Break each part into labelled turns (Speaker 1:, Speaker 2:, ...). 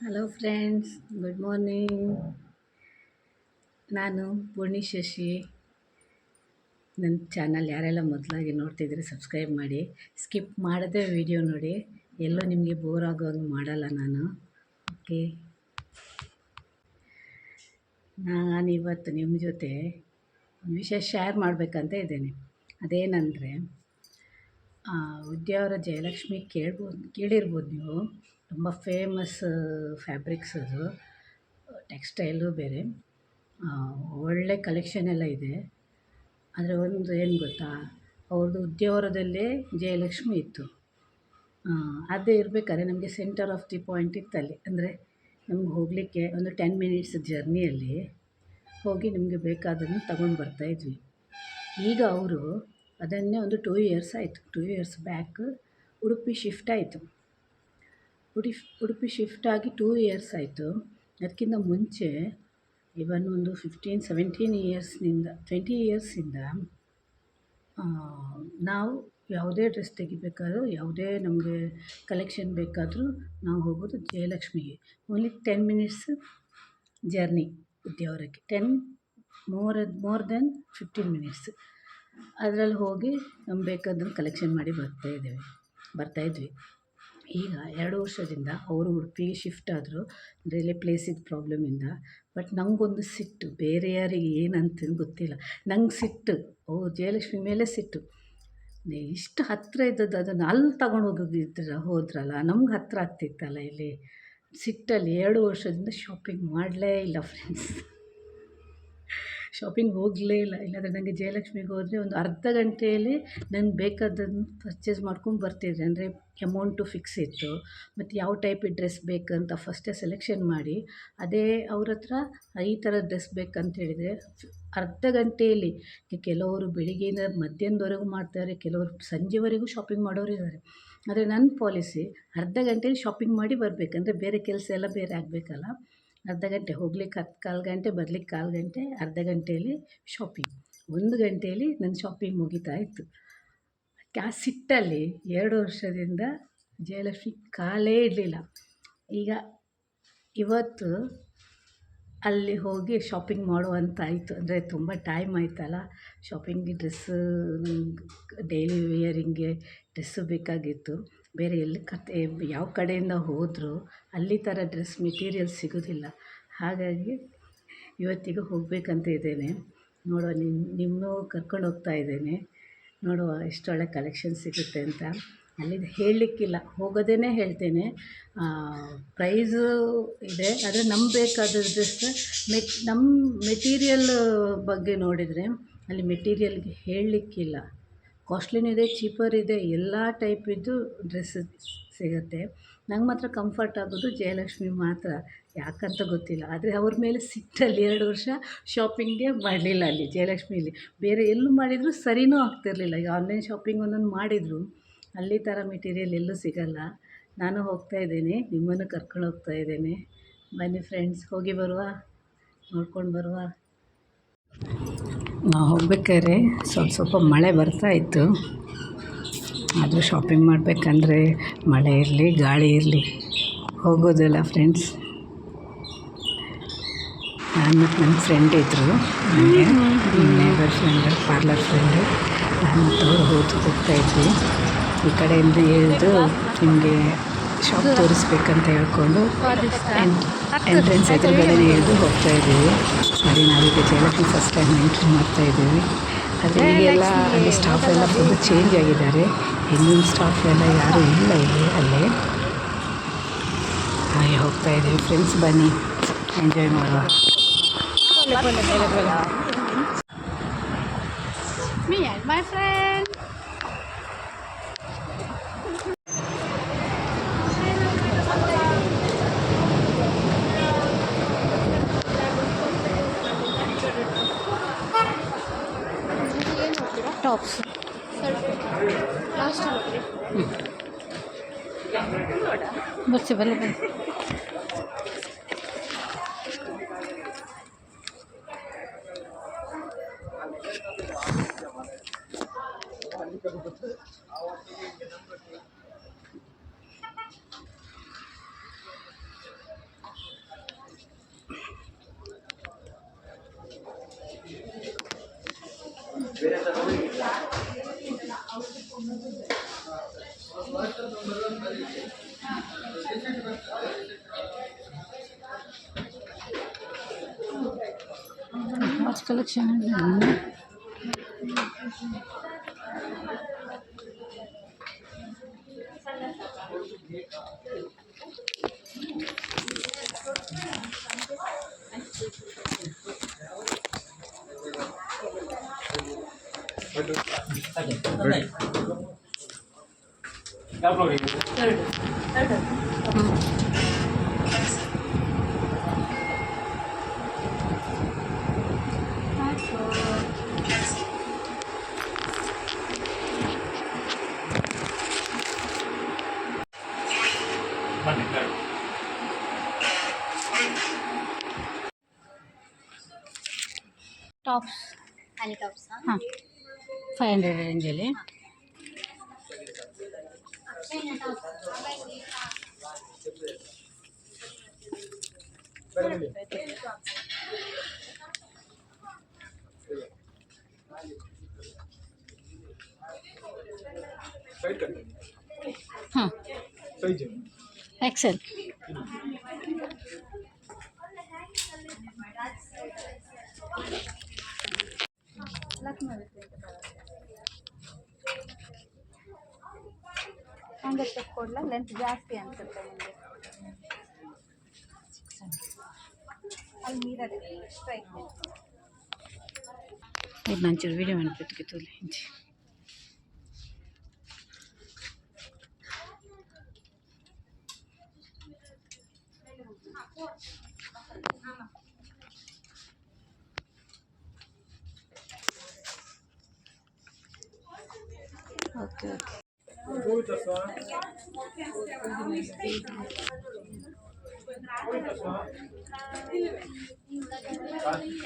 Speaker 1: Hello friends good morning ನಾನು ಪೂರ್ಣಿ ಶಶಿ. ನನ್ನ channel ಯಾರೆಲ್ಲ ಮೊದಲಾಗಿ ನೋಡ್ತಿದ್ರೆ ಸಬ್ಸ್ಕ್ರೈಬ್ ಮಾಡಿ. ಸ್ಕಿಪ್ ಮಾಡದೆ ವಿಡಿಯೋ ನೋಡಿ. ಎಲ್ಲೋ ನಿಮಗೆ ಬೋರ್ ಆಗೋದು ಮಾಡಲ್ಲ ನಾನು. ಓಕೆ ನಾನಿವತ್ತು ನಿಮ್ಮ ಜೊತೆ ಒಂದು ವಿಷಯ ಶೇರ್ ಮಾಡಬೇಕಂತ ಇದ್ದೇನೆ. ಅದೇನಂದರೆ ಉದ್ಯಾವರ ಜಯಲಕ್ಷ್ಮಿ ಕೇಳ್ಬೋದು ಕೇಳಿರ್ಬೋದು ನೀವು. ತುಂಬ ಫೇಮಸ್ ಫ್ಯಾಬ್ರಿಕ್ಸ್ ಅದು. ಟೆಕ್ಸ್ಟೈಲು ಬೇರೆ. ಒಳ್ಳೆ ಕಲೆಕ್ಷನ್ ಎಲ್ಲ ಇದೆ. ಆದರೆ ಒಂದು ಏನು ಗೊತ್ತಾ? ಅವ್ರದ್ದು ಉದ್ಯಾವರದಲ್ಲೇ ಜಯಲಕ್ಷ್ಮಿ ಇತ್ತು. ಅದೇ ಇರಬೇಕಾದ್ರೆ ನಮಗೆ ಸೆಂಟರ್ ಆಫ್ ದಿ ಪಾಯಿಂಟ್ ಇತ್ತಲ್ಲಿ. ಅಂದರೆ ನಮ್ಗೆ ಹೋಗಲಿಕ್ಕೆ ಒಂದು ಟೆನ್ ಮಿನಿಟ್ಸ್ ಜರ್ನಿಯಲ್ಲಿ ಹೋಗಿ ನಿಮಗೆ ಬೇಕಾದನ್ನು ತಗೊಂಡು ಬರ್ತಾಯಿದ್ವಿ ಈಗ ಅವರು ಅದನ್ನೇ ಒಂದು ಟೂ ಇಯರ್ಸ್ ಆಯಿತು. Two years back Udupi shift ಆಯಿತು. ಉಡಿ ಉಡುಪಿ ಶಿಫ್ಟ್ ಆಗಿ ಟೂ ಇಯರ್ಸ್ ಆಯಿತು. ಅದಕ್ಕಿಂತ ಮುಂಚೆ ಇವನ್ ಒಂದು ಫಿಫ್ಟೀನ್ ಸೆವೆಂಟೀನ್ ಇಯರ್ಸ್ನಿಂದ ಟ್ವೆಂಟಿ ಇಯರ್ಸಿಂದ ನಾವು ಯಾವುದೇ ಡ್ರೆಸ್ ತೆಗಿಬೇಕಾದ್ರೂ, ಯಾವುದೇ ನಮಗೆ ಕಲೆಕ್ಷನ್ ಬೇಕಾದರೂ ನಾವು ಹೋಗೋದು ಜಯಲಕ್ಷ್ಮಿಗೆ. Only ten minutes journey ಉದ್ಯಾವರಕ್ಕೆ ten more more than fifteen minutes ಅದರಲ್ಲಿ ಹೋಗಿ ನಮ್ಗೆ ಬೇಕಾದ್ರೆ ಕಲೆಕ್ಷನ್ ಮಾಡಿ ಬರ್ತಾಯಿದ್ದೇವೆ ಬರ್ತಾಯಿದ್ವಿ ಈಗ ಎರಡು ವರ್ಷದಿಂದ ಅವರು ಉಡುಪಿಗೆ ಶಿಫ್ಟ್ ಆದರು ಅಂದರೆ ಪ್ರಾಬ್ಲಮ್ ಪ್ರಾಬ್ಲಮಿಂದ ಬಟ್ ನನಗೊಂದು ಸಿಟ್ಟು, ಬೇರೆ ಯಾರಿಗೆ ಏನಂತ ಗೊತ್ತಿಲ್ಲ. ನಂಗೆ ಸಿಟ್ಟು, ಓ ಜಯಲಕ್ಷ್ಮಿ ಮೇಲೆ ಸಿಟ್ಟು. ಇಷ್ಟು ಹತ್ತಿರ ಇದ್ದದ್ದು ಅದನ್ನು ಅಲ್ಲಿ ತಗೊಂಡು ಹೋಗಿದ್ರ, ಹೋದ್ರಲ್ಲ, ನಮ್ಗೆ ಹತ್ತಿರ ಆಗ್ತಿತ್ತಲ್ಲ ಇಲ್ಲಿ. ಸಿಟ್ಟಲ್ಲಿ ಎರಡು ವರ್ಷದಿಂದ ಶಾಪಿಂಗ್ ಮಾಡಲೇ ಇಲ್ಲ ಫ್ರೆಂಡ್ಸ್ ಶಾಪಿಂಗ್ ಹೋಗಲೇ ಇಲ್ಲ. ಇಲ್ಲಾಂದರೆ ನನಗೆ ಜಯಲಕ್ಷ್ಮಿಗೆ ಹೋದರೆ ಒಂದು ಅರ್ಧ ಗಂಟೆಯಲ್ಲಿ ನಂಗೆ ಬೇಕಾದ್ದನ್ನು ಪರ್ಚೇಸ್ ಮಾಡ್ಕೊಂಡು ಬರ್ತಿದ್ದೆ. ಅಂದರೆ ಎಮೌಂಟು ಫಿಕ್ಸ್ ಇತ್ತು. ಮತ್ತು ಯಾವ ಟೈಪ್ ಡ್ರೆಸ್ ಬೇಕಂತ ಫಸ್ಟೇ ಸೆಲೆಕ್ಷನ್ ಮಾಡಿ. ಅದೇ ಅವ್ರ ಹತ್ರ ಈ ಥರ ಡ್ರೆಸ್ ಬೇಕಂತ ಹೇಳಿದರೆ ಅರ್ಧ ಗಂಟೆಯಲ್ಲಿ ಕೆಲವರು ಬೆಳಿಗ್ಗೆಯಿಂದ ಮಧ್ಯಾಹ್ನದವರೆಗೂ ಮಾಡ್ತಾರೆ, ಕೆಲವರು ಸಂಜೆವರೆಗೂ ಶಾಪಿಂಗ್ ಮಾಡೋರು ಇದ್ದಾರೆ. ಆದರೆ ನನ್ನ ಪಾಲಿಸಿ ಅರ್ಧ ಗಂಟೆಯಲ್ಲಿ ಶಾಪಿಂಗ್ ಮಾಡಿ ಬರಬೇಕಂದ್ರೆ ಬೇರೆ ಕೆಲಸ ಎಲ್ಲ ಬೇರೆ ಆಗಬೇಕಲ್ಲ. ಅರ್ಧ ಗಂಟೆ ಹೋಗ್ಲಿಕ್ಕೆ ಹತ್ತು ಕಾಲು ಗಂಟೆ, ಬರ್ಲಿಕ್ಕೆ ಕಾಲು ಗಂಟೆ, ಅರ್ಧ ಗಂಟೆಯಲ್ಲಿ ಶಾಪಿಂಗ್ ಒಂದು ಗಂಟೆಯಲ್ಲಿ ನನ್ನ ಶಾಪಿಂಗ್ ಮುಗಿತಾ ಇತ್ತು. ಆ ಸಿಟ್ಟಲ್ಲಿ ಎರಡು ವರ್ಷದಿಂದ ಜಯಲಕ್ಷ್ಮಿ ಕಾಲೇ ಇಡಲಿಲ್ಲ ಈಗ ಇವತ್ತು ಅಲ್ಲಿ ಹೋಗಿ ಶಾಪಿಂಗ್ ಮಾಡುವಂತಾಯಿತು ಅಂದರೆ ತುಂಬ ಟೈಮ್ ಆಯ್ತಲ್ಲ. ಶಾಪಿಂಗ್ ಡ್ರೆಸ್ಸು ಡೈಲಿ ವಿಯರಿಂಗ್ಗೆ ಡ್ರೆಸ್ಸು ಬೇಕಾಗಿತ್ತು. ಬೇರೆ ಎಲ್ಲಿ ಕತೆ ಯಾವ ಕಡೆಯಿಂದ ಹೋದರೂ ಅಲ್ಲಿ ಥರ ಡ್ರೆಸ್ ಮೆಟೀರಿಯಲ್ ಸಿಗೋದಿಲ್ಲ. ಹಾಗಾಗಿ ಇವತ್ತಿಗೆ ಹೋಗಬೇಕಂತ ಇದ್ದೇನೆ. ನೋಡುವ ನಿಮ್ಮ ನಿಮ್ಮನ್ನೂ ಕರ್ಕೊಂಡು ಹೋಗ್ತಾ ಇದ್ದೇನೆ. ನೋಡುವ ಎಷ್ಟೊಳ್ಳೆ ಕಲೆಕ್ಷನ್ ಸಿಗುತ್ತೆ ಅಂತ. ಅಲ್ಲಿ ಹೇಳಲಿಕ್ಕಿಲ್ಲ. ಹೋಗೋದೇ ಹೇಳ್ತೇನೆ. ಪ್ರೈಸು ಇದೆ, ಆದರೆ ನಮ್ಗೆ ಬೇಕಾದ ಡ್ರೆಸ್ ಮೆ ನಮ್ಮ ಮೆಟೀರಿಯಲ್ ಬಗ್ಗೆ ನೋಡಿದರೆ ಅಲ್ಲಿ ಮೆಟೀರಿಯಲ್ಗೆ ಹೇಳಲಿಕ್ಕಿಲ್ಲ. ಕಾಸ್ಟ್ಲಿನೂ ಇದೆ ಚೀಪರ್ ಇದೆ ಎಲ್ಲ ಟೈಪಿದ್ದು ಡ್ರೆಸ್ ಸಿಗುತ್ತೆ. ನಂಗೆ ಮಾತ್ರ ಕಂಫರ್ಟ್ ಆಗೋದು ಜಯಲಕ್ಷ್ಮಿ ಮಾತ್ರ. ಯಾಕಂತ ಗೊತ್ತಿಲ್ಲ. ಆದರೆ ಅವ್ರ ಮೇಲೆ ಸಿಟ್ಟಲ್ಲಿ ಎರಡು ವರ್ಷ ಶಾಪಿಂಗೇ ಮಾಡಲಿಲ್ಲ ಅಲ್ಲಿ ಜಯಲಕ್ಷ್ಮಿಯಲ್ಲಿ ಬೇರೆ ಎಲ್ಲೂ ಮಾಡಿದರೂ ಸರಿನೂ ಆಗ್ತಿರಲಿಲ್ಲ. ಈಗ ಆನ್ಲೈನ್ ಶಾಪಿಂಗ್ ಒಂದೊಂದು ಮಾಡಿದರು. ಅಲ್ಲಿ ಥರ ಮೆಟೀರಿಯಲ್ ಎಲ್ಲೂ ಸಿಗಲ್ಲ. ನಾನು ಹೋಗ್ತಾ ಇದ್ದೀನಿ. ನಿಮ್ಮನ್ನು ಕರ್ಕೊಂಡು ಹೋಗ್ತಾ ಇದ್ದೀನಿ. ಬನ್ನಿ ಫ್ರೆಂಡ್ಸ್ ಹೋಗಿ ಬರುವ. ನೋಡ್ಕೊಂಡು ಬರುವ. ನಾವು ಹೋಗ್ಬೇಕಾದ್ರೆ ಸ್ವಲ್ಪ ಸ್ವಲ್ಪ ಮಳೆ ಬರ್ತಾ ಇತ್ತು. ಆದರೂ ಶಾಪಿಂಗ್ ಮಾಡಬೇಕಂದ್ರೆ ಮಳೆ ಇರಲಿ ಗಾಳಿ ಇರಲಿ. ಹೋಗೋದಿಲ್ಲ ಫ್ರೆಂಡ್ಸ್ ನಾನು ಮತ್ತು ನನ್ನ ಫ್ರೆಂಡ್ ಇದ್ದರು ನನಗೆ. ನೇಬರ್ ಫ್ರೆಂಡ್ ಪಾರ್ಲರ್ ಫ್ರೆಂಡ್ ನಾನು ಮತ್ತು ಅವ್ರು ಹೋಗ್ತಾ ಹೋಗ್ತಾಯಿದ್ವಿ ಈ ಕಡೆಯಿಂದ ಇಳಿದು ನಿಮಗೆ ಶಾಪ್ ತೋರಿಸ್ಬೇಕಂತ ಹೇಳ್ಕೊಂಡು ಎಂಟ್ರೆನ್ಸ್ ಎದುರುಗಡೆ ಇಳಿದು ಹೋಗ್ತಾ ಇದ್ದೀವಿ. ನೋಡಿ ನಾವೀಗ ಜಯಲಕ್ಷ್ಮಿ ಫಸ್ಟ್ ಟೈಮ್ ಎಂಟ್ರಿ ಮಾಡ್ತಾ ಇದ್ದೀವಿ. ಆದರೆ ಈಗೆಲ್ಲ ಅಲ್ಲಿ ಸ್ಟಾಫ್ ಎಲ್ಲ ಫುಲ್ ಚೇಂಜ್ ಆಗಿದ್ದಾರೆ. ಹಿಂದಿನ ಸ್ಟಾಫ್ ಎಲ್ಲ ಯಾರೂ ಇಲ್ಲ ಇಲ್ಲಿ ಅಲ್ಲೇ. ಹಾಗೆ ಹೋಗ್ತಾ ಇದ್ದೀವಿ. ಫ್ರೆಂಡ್ಸ್ ಬನ್ನಿ. ಎಂಜಾಯ್ ಮಾಡುವ.
Speaker 2: Me and my friend. Tops last बच्चे पहले आज
Speaker 1: कलेक्शन है ಟಾಪ್ಸ್
Speaker 3: ಹನಿ ಟಾಪ್ಸಾ
Speaker 1: ಹಾಂ ఫైవ్ హండ్రెడ్ రేంజ్ వెళ్ళి ఎక్సెల్ ಎಕ್ಸೆಲ್
Speaker 3: ಹಂಗೆ ಕೊಡ್ಲಾ ಲೆಂತ್ ಜಾಸ್ತಿ ಅನ್ಸುತ್ತೆ ನಿಮಗೆ. ಅಲ್ಲಿ ನೀರಲ್ಲಿ ಸ್ಟ್ರೈಕ್
Speaker 1: ಇದು. ನಂಚೂರು ವೀಡಿಯೋ ಮಾಡಿಬಿಟ್ಟು ತೋಲಿ ಇಂಚಿ ಓಕೆ ಓಕೆ
Speaker 3: ಹೀಗೆ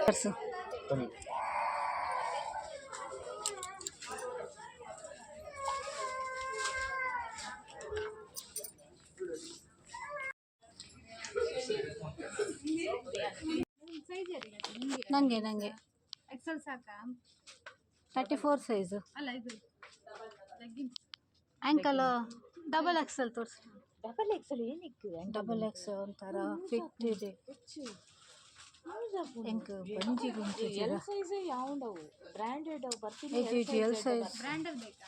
Speaker 1: ಪರ್ಸು ನನಗೆ ನನಗೆ
Speaker 3: ಎಕ್ಸೆಲ್ ಸಾಕಾ?
Speaker 1: ತರ್ಟಿ ಫೋರ್ ಸೈಜು
Speaker 3: ಅಲ್ಲ ಇದು ಲೆಗ್ಗಿನ್ಸ್
Speaker 1: ಆ್ಯಂಕಲ್ ಡಬಲ್ ಎಕ್ಸೆಲ್ ತೋರಿಸಿ
Speaker 4: ಡಬಲ್ ಎಕ್ಸಲ್ ಏನಕ್ಕೆ
Speaker 1: ಡಬಲ್ ಎಕ್ಸ್ ಒಂಥರ ಫಿಟ್ ಇದೆ ಹೆಂಗ್ ಬಂಜಿ ಗುಂಜಿ
Speaker 4: ಎಲ್ ಸೈಜ್ ಯಾವ್ದವು ಬ್ರ್ಯಾಂಡೆಡ್ ಬರ್ತೀನಿ
Speaker 1: ಇದು ಇದು ಎಲ್ ಸೈಜ್
Speaker 3: ಬ್ರ್ಯಾಂಡಲ್ಲಿ ಬೇಕಾ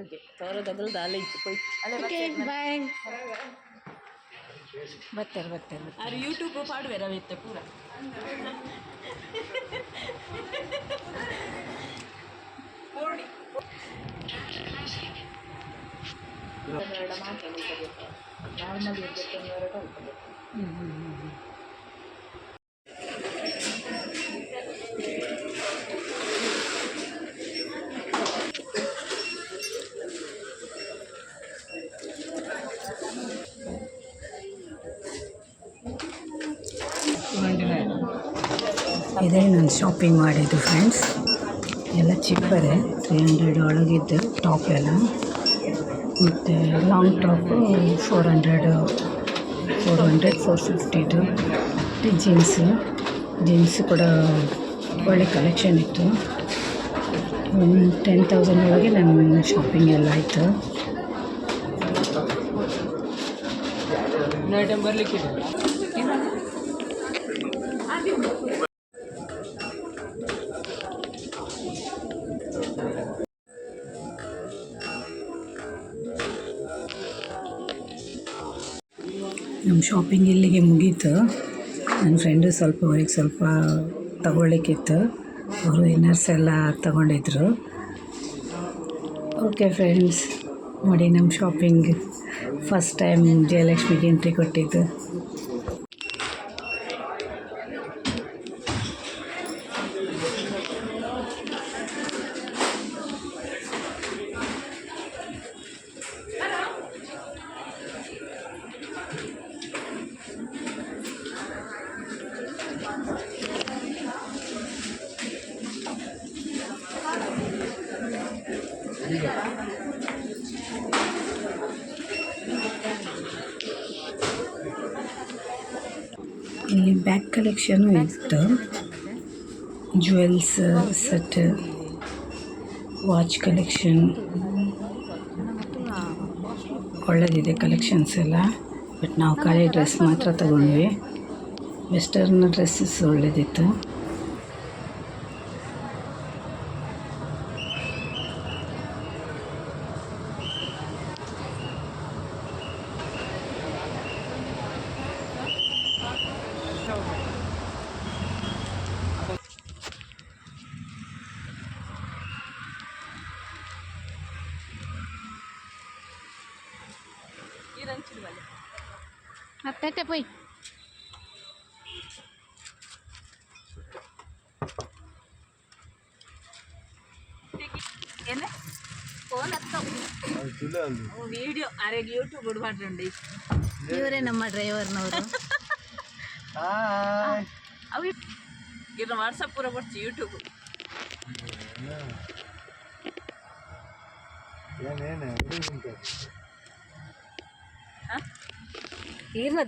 Speaker 4: ಇದೆ ತೋರ ತಗಲು ದಾಲೆ ಇತ್ತು ಪೋಯ್
Speaker 1: ಓಕೆ ಬಾಯ್ ಬರ್ತಾರೆ ಬರ್ತಾರೆ
Speaker 4: ಆರು ಯೂಟ್ಯೂಬ್ ಪಾಡುವೆ ರವಿತ್ತೆ ಪೂರ ನಾರ್ಮಲ್ ಇರ್ಬೇಕು ಎರಡು
Speaker 1: ಹ್ಞೂ ಹ್ಞೂ ಹ್ಞೂ ಇದೇ ನಾನು ಶಾಪಿಂಗ್ ಮಾಡಿದ್ದು ಫ್ರೆಂಡ್ಸ್ ಎಲ್ಲ ಚಿಪ್ಪರೆ ತ್ರೀ ಹಂಡ್ರೆಡ್ ಒಳಗಿದ್ದು ಟಾಪ್ ಎಲ್ಲ ಮತ್ತು long top four hundred four hundred four ಫಿಫ್ಟಿದು ಮತ್ತು ಜೀನ್ಸು ಜೀನ್ಸ್ ಕೂಡ ಒಳ್ಳೆ ಕಲೆಕ್ಷನ್ ಇತ್ತು. ಒಂದು ಟೆನ್ ತೌಸಂಡ್ ಒಳಗೆ ನನ್ನ ಶಾಪಿಂಗ್ ಎಲ್ಲ ಆಯಿತು. ನಮ್ಮ ಶಾಪಿಂಗ್ ಇಲ್ಲಿಗೆ ಮುಗೀತು. ನನ್ನ ಫ್ರೆಂಡು ಸ್ವಲ್ಪ ಅವ್ರಿಗೆ ಸ್ವಲ್ಪ ತಗೊಳ್ಳಿಕ್ಕಿತ್ತು. ಅವರು ಇನ್ನರ್ಸ್ ಎಲ್ಲ ತಗೊಂಡಿದ್ರು. ಓಕೆ ಫ್ರೆಂಡ್ಸ್ ನೋಡಿ ನಮ್ಮ ಶಾಪಿಂಗ್ ಫಸ್ಟ್ ಟೈಮ್ ಜಯಲಕ್ಷ್ಮಿಗೆ ಎಂಟ್ರಿ ಕೊಟ್ಟಿದ್ದು. ಇಲ್ಲಿ ಬ್ಯಾಗ್ ಕಲೆಕ್ಷನು ಇತ್ತು. ಜ್ಯುವೆಲ್ಸ್ ಸೆಟ್ ವಾಚ್ ಕಲೆಕ್ಷನ್ ಒಳ್ಳೆದಿದೆ ಕಲೆಕ್ಷನ್ಸ್ ಎಲ್ಲ. ಬಟ್ ನಾವು ಖಾಲಿ ಡ್ರೆಸ್ ಮಾತ್ರ ತಗೊಂಡ್ವಿ. ವೆಸ್ಟರ್ನ್ ಡ್ರೆಸ್ಸಸ್ ಒಳ್ಳೆದಿತ್ತು.
Speaker 2: அத்தாட்ட போய் என்ன ఫోన్ వస్తాం
Speaker 4: వీడియో అరే యూట్యూబ్ పడండి
Speaker 2: ఎవరేనమ్మా డ్రైవర్ నవరు
Speaker 4: అవి ఇట్లా వాట్సాప్ కూడా పడుతుంది యూట్యూబ్
Speaker 2: నేనే తీరిన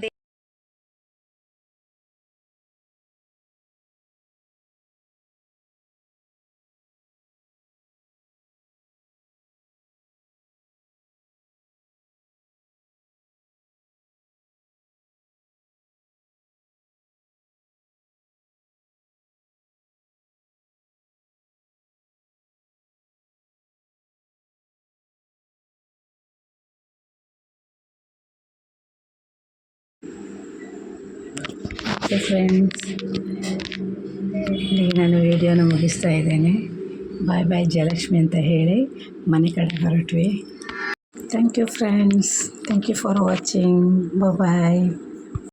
Speaker 1: ಓಕೆ ಫ್ರೆಂಡ್ಸ್ ಇಲ್ಲಿಗೆ ನಾನು ವಿಡಿಯೋನ ಮುಗಿಸ್ತಾ ಇದ್ದೇನೆ. ಬಾಯ್ ಬಾಯ್ ಜಯಲಕ್ಷ್ಮಿ ಅಂತ ಹೇಳಿ ಮನೆ ಕಡೆ ಹೊರಟ್ವಿ. Thank you friends thank you for watching bye